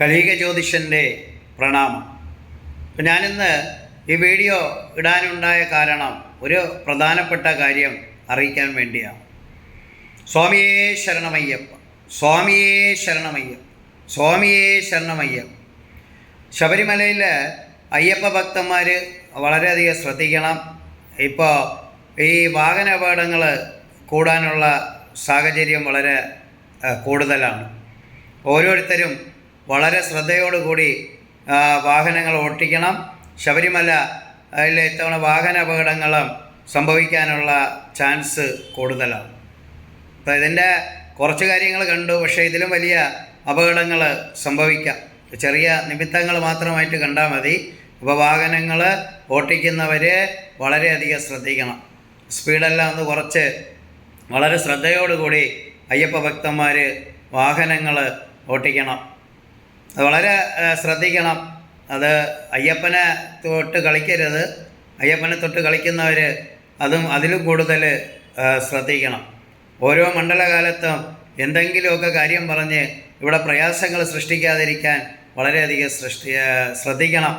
കലീക ജ്യോതിഷന്റെ പ്രണാമം. അപ്പം ഞാനിന്ന് ഈ വീഡിയോ ഇടാനുണ്ടായ കാരണം ഒരു പ്രധാനപ്പെട്ട കാര്യം അറിയിക്കാൻ വേണ്ടിയാണ്. സ്വാമിയേ ശരണമയ്യപ്പ സ്വാമിയേ ശരണമയ്യപ്പ സ്വാമിയേ ശരണമയ്യപ്പ. ശബരിമലയിൽ അയ്യപ്പ ഭക്തന്മാർ വളരെയധികം ശ്രദ്ധിക്കണം. ഇപ്പോൾ ഈ വാഹന അപകടങ്ങൾ കൂടാനുള്ള സാഹചര്യം വളരെ കൂടുതലാണ്. ഓരോരുത്തരും വളരെ ശ്രദ്ധയോടുകൂടി വാഹനങ്ങൾ ഓട്ടിക്കണം. ശബരിമല അതിലെ ഇത്തവണ വാഹന അപകടങ്ങളും സംഭവിക്കാനുള്ള ചാൻസ് കൂടുതലാണ്. അപ്പോൾ ഇതിന്റെ കുറച്ച് കാര്യങ്ങൾ കണ്ടു പക്ഷേ ഇതിലും വലിയ അപകടങ്ങൾ സംഭവിക്കാം. ചെറിയ നിമിത്തങ്ങൾ മാത്രമായിട്ട് കണ്ടാൽ മതി. അപ്പോൾ വാഹനങ്ങൾ ഓട്ടിക്കുന്നവർ വളരെയധികം ശ്രദ്ധിക്കണം. സ്പീഡെല്ലാം ഒന്ന് കുറച്ച് വളരെ ശ്രദ്ധയോടുകൂടി അയ്യപ്പ ഭക്തന്മാർ വാഹനങ്ങൾ ഓട്ടിക്കണം. വളരെ ശ്രദ്ധിക്കണം. അത് അയ്യപ്പനെ തൊട്ട് കളിക്കരുത്. അയ്യപ്പനെ തൊട്ട് കളിക്കുന്നവർ അതും അതിലും കൂടുതൽ ശ്രദ്ധിക്കണം. ഓരോ മണ്ഡലകാലത്തും എന്തെങ്കിലുമൊക്കെ കാര്യം പറഞ്ഞ് ഇവിടെ പ്രയാസങ്ങൾ സൃഷ്ടിക്കാതിരിക്കാൻ വളരെയധികം സൃഷ്ടി ശ്രദ്ധിക്കണം.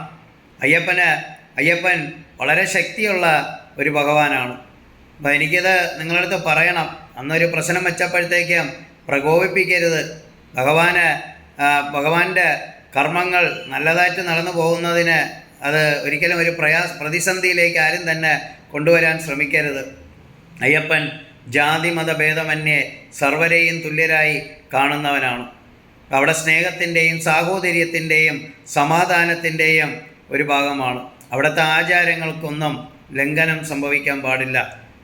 അയ്യപ്പന് അയ്യപ്പൻ വളരെ ശക്തിയുള്ള ഒരു ഭഗവാനാണ്. അപ്പോൾ എനിക്കിത് നിങ്ങളടുത്ത് പറയണം. അന്നൊരു പ്രശ്നം വെച്ചപ്പോഴത്തേക്കും പ്രകോപിപ്പിക്കരുത്. ഭഗവാന് ഭഗവാന്റെ കർമ്മങ്ങൾ നല്ലതായിട്ട് നടന്നു പോകുന്നതിന് അത് ഒരിക്കലും ഒരു പ്രയാസ പ്രതിസന്ധിയിലേക്ക് ആരും തന്നെ കൊണ്ടുവരാൻ ശ്രമിക്കരുത്. അയ്യപ്പൻ ജാതി മതഭേദമന്യേ സർവരെയും തുല്യരായി കാണുന്നവനാണ്. അവിടെ സ്നേഹത്തിന്റെയും സാഹോദര്യത്തിന്റെയും സമാധാനത്തിന്റെയും ഒരു ഭാഗമാണ്. അവിടുത്തെ ആചാരങ്ങൾക്കൊന്നും ലംഘനം സംഭവിക്കാൻ പാടില്ല.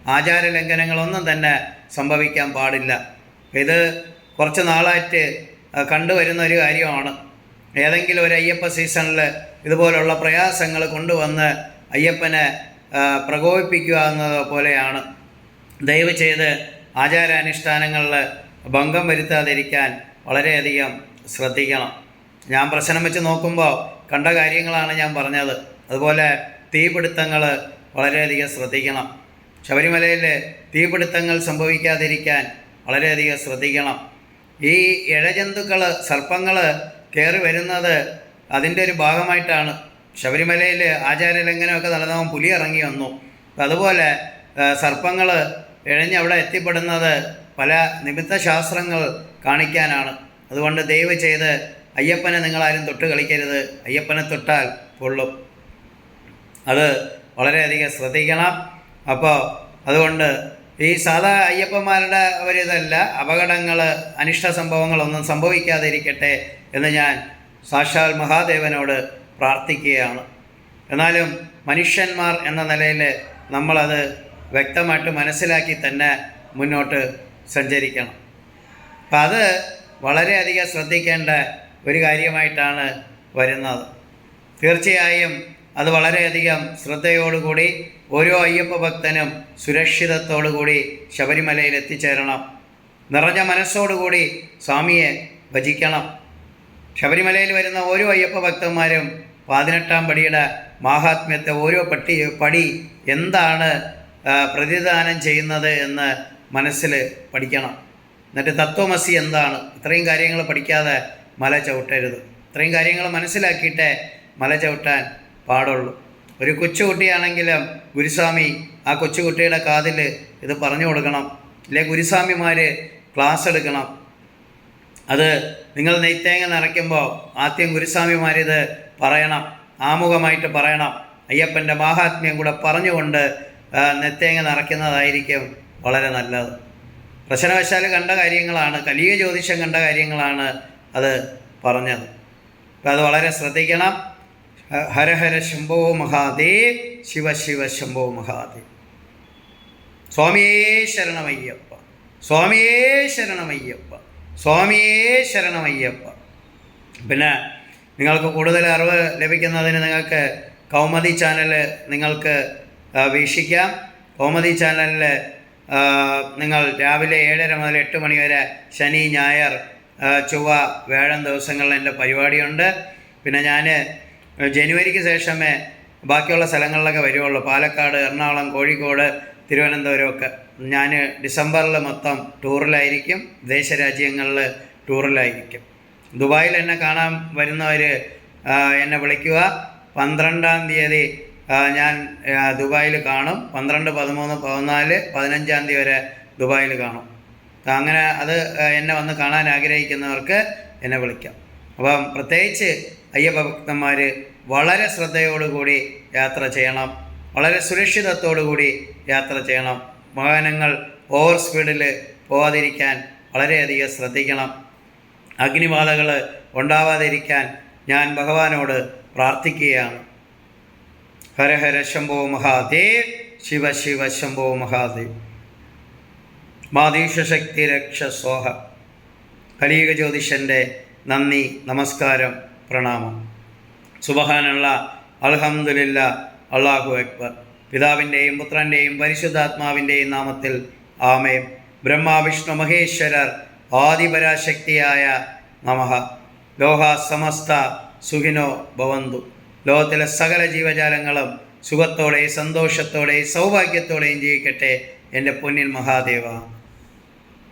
ആചാര ലംഘനങ്ങളൊന്നും തന്നെ സംഭവിക്കാൻ പാടില്ല. ഇത് കുറച്ച് നാളായിട്ട് കണ്ടുവരുന്ന ഒരു കാര്യമാണ്. ഏതെങ്കിലും ഒരു അയ്യപ്പ സീസണിൽ ഇതുപോലുള്ള പ്രയാസങ്ങൾ കൊണ്ടുവന്ന് അയ്യപ്പനെ പ്രകോപിപ്പിക്കുക എന്നത് പോലെയാണ്. ദയവ് ചെയ്ത് ആചാരാനുഷ്ഠാനങ്ങളിൽ ഭംഗം വരുത്താതിരിക്കാൻ വളരെയധികം ശ്രദ്ധിക്കണം. ഞാൻ പ്രശ്നം വെച്ച് നോക്കുമ്പോൾ കണ്ട കാര്യങ്ങളാണ് ഞാൻ പറഞ്ഞത്. അതുപോലെ തീപിടുത്തങ്ങൾ വളരെയധികം ശ്രദ്ധിക്കണം. ശബരിമലയിൽ തീപിടുത്തങ്ങൾ സംഭവിക്കാതിരിക്കാൻ വളരെയധികം ശ്രദ്ധിക്കണം. ഈ ഇഴജന്തുക്കൾ സർപ്പങ്ങൾ കയറി വരുന്നത് അതിന്റെ ഒരു ഭാഗമായിട്ടാണ്. ശബരിമലയിൽ ആചാരലംഘനമൊക്കെ നടന്നവൻ പുലി ഇറങ്ങി വന്നു. അതുപോലെ സർപ്പങ്ങൾ ഇഴഞ്ഞ് അവിടെ എത്തിപ്പെടുന്നത് പല നിമിത്ത ശാസ്ത്രങ്ങൾ കാണിക്കാനാണ്. അതുകൊണ്ട് ദയവ് ചെയ്ത് അയ്യപ്പനെ നിങ്ങളാരും തൊട്ട് കളിക്കരുത്. അയ്യപ്പനെ തൊട്ടാൽ പൊള്ളും. അത് വളരെയധികം ശ്രദ്ധിക്കണം. അപ്പോൾ അതുകൊണ്ട് ഈ സാധാ അയ്യപ്പന്മാരുടെ ഒരിതല്ല അപകടങ്ങൾ അനിഷ്ട സംഭവങ്ങളൊന്നും സംഭവിക്കാതിരിക്കട്ടെ എന്ന് ഞാൻ സാക്ഷാൽ മഹാദേവനോട് പ്രാർത്ഥിക്കുകയാണ്. എന്നാലും മനുഷ്യന്മാർ എന്ന നിലയിൽ നമ്മളത് വ്യക്തമായിട്ട് മനസ്സിലാക്കി തന്നെ മുന്നോട്ട് സഞ്ചരിക്കണം. അപ്പം അത് വളരെയധികം ശ്രദ്ധിക്കേണ്ട ഒരു കാര്യമായിട്ടാണ് വരുന്നത്. തീർച്ചയായും അത് വളരെയധികം ശ്രദ്ധയോടുകൂടി ഓരോ അയ്യപ്പ ഭക്തനും സുരക്ഷിതത്തോടുകൂടി ശബരിമലയിൽ എത്തിച്ചേരണം. നിറഞ്ഞ മനസ്സോടുകൂടി സ്വാമിയെ ഭജിക്കണം. ശബരിമലയിൽ വരുന്ന ഓരോ അയ്യപ്പ ഭക്തന്മാരും പതിനെട്ടാം പടിയുടെ മാഹാത്മ്യത്തെ ഓരോ പട്ടി പടി എന്താണ് പ്രതിദാനം ചെയ്യുന്നത് എന്ന് മനസ്സിൽ പഠിക്കണം. എന്നിട്ട് തത്വമസി എന്താണ്? ഇത്രയും കാര്യങ്ങൾ പഠിക്കാതെ മല ചവിട്ടരുത്. ഇത്രയും കാര്യങ്ങൾ മനസ്സിലാക്കിയിട്ട് മല ചവിട്ടാൻ പാടുള്ളൂ. ഒരു കൊച്ചുകുട്ടിയാണെങ്കിലും ഗുരുസ്വാമി ആ കൊച്ചുകുട്ടിയുടെ കാതിൽ ഇത് പറഞ്ഞു കൊടുക്കണം. ഇല്ലേ ഗുരുസ്വാമിമാർ ക്ലാസ് എടുക്കണം. അത് നിങ്ങൾ നെയ്ത്തേങ്ങ നിറയ്ക്കുമ്പോൾ ആദ്യം ഗുരുസ്വാമിമാരിത് പറയണം. ആമുഖമായിട്ട് പറയണം. അയ്യപ്പന്റെ മാഹാത്മ്യം കൂടെ പറഞ്ഞുകൊണ്ട് നെത്തേങ്ങ നിറയ്ക്കുന്നതായിരിക്കും വളരെ നല്ലത്. പ്രശ്നവശാൽ കണ്ട കാര്യങ്ങളാണ് കലിയ ജ്യോതിഷം കണ്ട കാര്യങ്ങളാണ് അത് പറഞ്ഞത്. അപ്പം അത് വളരെ ശ്രദ്ധിക്കണം. ഹ- ഹര ഹര ശംഭോ മഹാദേവ് ശിവ ശിവ ശംഭോ മഹാദേവ്. സ്വാമിയേ ശരണമയ്യപ്പ സ്വാമിയേ ശരണമയ്യപ്പ സ്വാമിയേ ശരണമയ്യപ്പ. പിന്നെ നിങ്ങൾക്ക് കൂടുതൽ അറിവ് ലഭിക്കുന്നതിന് നിങ്ങൾക്ക് കൗമതി ചാനൽ നിങ്ങൾക്ക് വീക്ഷിക്കാം. കൗമതി ചാനലിൽ നിങ്ങൾ രാവിലെ ഏഴര മുതൽ എട്ട് മണി വരെ ശനി ഞായർ ചൊവ്വ വ്യാഴം ദിവസങ്ങളിൽ എന്റെ പരിപാടിയുണ്ട്. പിന്നെ ഞാൻ ജനുവരിക്ക് ശേഷമേ ബാക്കിയുള്ള സ്ഥലങ്ങളിലൊക്കെ വരുവുള്ളൂ. പാലക്കാട് എറണാകുളം കോഴിക്കോട് തിരുവനന്തപുരമൊക്കെ ഞാൻ ഡിസംബറിൽ മൊത്തം ടൂറിലായിരിക്കും. വിദേശ രാജ്യങ്ങളിൽ ടൂറിലായിരിക്കും. ദുബായിൽ എന്നെ കാണാൻ വരുന്നവർ എന്നെ വിളിക്കുക. പന്ത്രണ്ടാം തീയതി ഞാൻ ദുബായിൽ കാണും. പന്ത്രണ്ട് പതിമൂന്ന് പതിനാല് പതിനഞ്ചാം തീയതി വരെ ദുബായിൽ കാണും. അങ്ങനെ അത് എന്നെ വന്ന് കാണാൻ ആഗ്രഹിക്കുന്നവർക്ക് എന്നെ വിളിക്കാം. അപ്പം പ്രത്യേകിച്ച് അയ്യപ്പ ഭക്തന്മാർ വളരെ ശ്രദ്ധയോടുകൂടി യാത്ര ചെയ്യണം. വളരെ സുരക്ഷിതത്തോടു കൂടി യാത്ര ചെയ്യണം. വാഹനങ്ങൾ ഓവർ സ്പീഡിൽ പോകാതിരിക്കാൻ വളരെയധികം ശ്രദ്ധിക്കണം. അഗ്നിബാധകൾ ഉണ്ടാവാതിരിക്കാൻ ഞാൻ ഭഗവാനോട് പ്രാർത്ഥിക്കുകയാണ്. ഹര ഹര ശംഭോ മഹാദേവ് ശിവ ശിവ ശംഭോ മഹാദേവ്. മാതീശക്തി രക്ഷ സോഹ. കലിയുഗ ജ്യോതിഷന്റെ നന്ദി നമസ്കാരം. പ്രണാമം. സുബഹാനുള്ള അൽഹംദുലില്ല അള്ളാഹു അക്ബർ. പിതാവിന്റെയും പുത്രന്റെയും പരിശുദ്ധാത്മാവിന്റെയും നാമത്തിൽ ആമേ ബ്രഹ്മ വിഷ്ണു മഹേശ്വരർ ആദിപരാശക്തിയായ നമഃ ലോഹ സമസ്ത സുഖിനോ ഭവന്തു. ലോകത്തിലെ സകല ജീവജാലങ്ങളും സുഖത്തോടെയും സന്തോഷത്തോടെ സൗഭാഗ്യത്തോടെയും ജീവിക്കട്ടെ എന്റെ പൊന്നിൻ മഹാദേവ.